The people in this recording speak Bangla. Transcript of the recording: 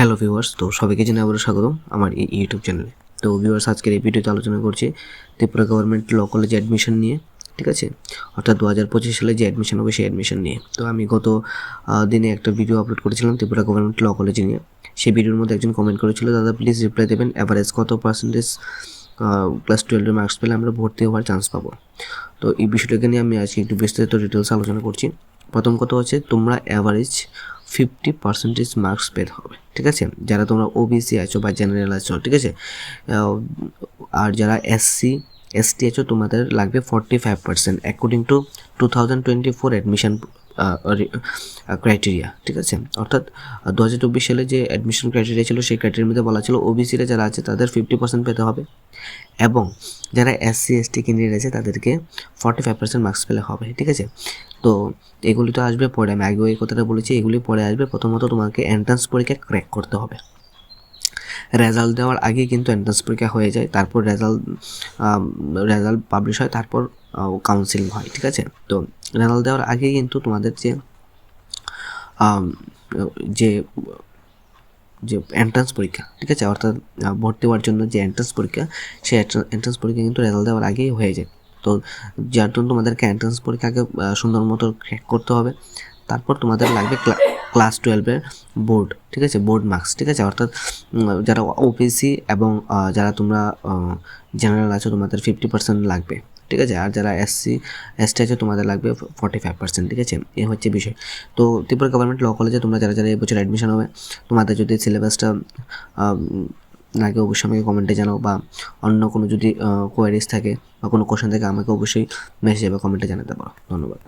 হ্যালো ভিউয়ার্স তো সবাইকে জানাই আবারও স্বাগতম আমার এই ইউটিউব চ্যানেলে তো ভিউয়ার্স আজকের এই ভিডিওতে আলোচনা করছি ত্রিপুরা গভর্নমেন্ট ল কলেজে অ্যাডমিশন নিয়ে, ঠিক আছে? অর্থাৎ দু হাজার পঁচিশ সালে যে অ্যাডমিশন হবে সেই অ্যাডমিশন নিয়ে। তো আমি গত দিনে একটা ভিডিও আপলোড করেছিলাম ত্রিপুরা গভর্নমেন্ট ল কলেজে নিয়ে। সেই ভিডিওর মধ্যে একজন কমেন্ট করেছিল, দাদা প্লিজ রিপ্লাই দেবেন অ্যাভারেজ কত পার্সেন্টেজ ক্লাস টুয়েলভের মার্কস পেলে আমরা ভর্তি হওয়ার চান্স পাবো? তো এই বিষয়টাকে নিয়ে আমি আজকে একটু বিস্তারিত ডিটেলস আলোচনা করছি। প্রথম কথা হচ্ছে, তোমরা অ্যাভারেজ ফিফটি পার্সেন্টেজ মার্কস পেতে হবে, ঠিক আছে? যারা তোমরা ওবিসি আছো বা জেনারেল আছো, ঠিক আছে? আর যারা এসসি এসটি আছো, তোমাদের লাগবে forty five percent according to two thousand twenty four admission criteria ঠিক আছে? অর্থাৎ দু হাজার চব্বিশ সালে যে অ্যাডমিশন ক্রাইটেরিয়া ছিল, সেই ক্রাইটেরিয়ার মধ্যে বলা ছিল ওবিসিরা যারা আছে, তাদের ফিফটি পার্সেন্ট পেতে হবে এবং যারা এসসি এসটি ক্যান্ডিডেট আছে, তাদেরকে ফর্টি ফাইভ পার্সেন্ট মার্কস পেলে হবে, ঠিক আছে? তো এগুলি তো আসবে, পরে আমি আগেও এই কথাটা বলেছি, এগুলি পরে আসবে, প্রথমত তোমাকে এন্ট্রান্স পরীক্ষা ক্র্যাক করতে হবে। রেজাল্ট দেওয়ার আগে কিন্তু এন্ট্রান্স পরীক্ষা হয়ে যায়, তারপর রেজাল্ট রেজাল্ট পাবলিশ হয়, তারপর কাউন্সিলিং হয়, ঠিক আছে? তো রেজাল্ট দেওয়ার আগে কিন্তু তোমাদের যে যে যে এন্ট্রান্স পরীক্ষা, ঠিক আছে? অর্থাৎ ভর্তি হওয়ার জন্য যে এন্ট্রান্স পরীক্ষা, সেই এন্ট্রান্স পরীক্ষা কিন্তু রেজাল্ট দেওয়ার আগেই হয়ে যায়। তো যার জন্য তোমাদেরকে এন্ট্রান্স পরীক্ষাকে সুন্দর মতো ক্র্যাক করতে হবে। তারপর তোমাদের লাগবে ক্লাস টুয়েলভের বোর্ড ঠিক আছে? বোর্ড মার্কস ঠিক আছে? অর্থাৎ যারা ওপিসি এবং যারা তোমরা জেনারেল আছো, তোমাদের ফিফটি পার্সেন্ট লাগবে, ঠিক আছে? আর যারা এসসি এসটি আছে, তোমাদের লাগবে ফর্টি ফাইভ পার্সেন্ট ঠিক আছে? এ হচ্ছে বিষয়। তো ত্রিপুরা গভর্নমেন্ট ল কলেজে তোমরা যারা যারা এবছর অ্যাডমিশন হবে, তোমাদের যদি সিলেবাসটা লাগে অবশ্যই আমাকে কমেন্টে জানাও বা অন্য কোনো যদি কোয়ারিজ থাকে বা কোনো কোশ্চেন থাকে, আমাকে অবশ্যই মেসেজ বা কমেন্টে জানাতে পারো। ধন্যবাদ।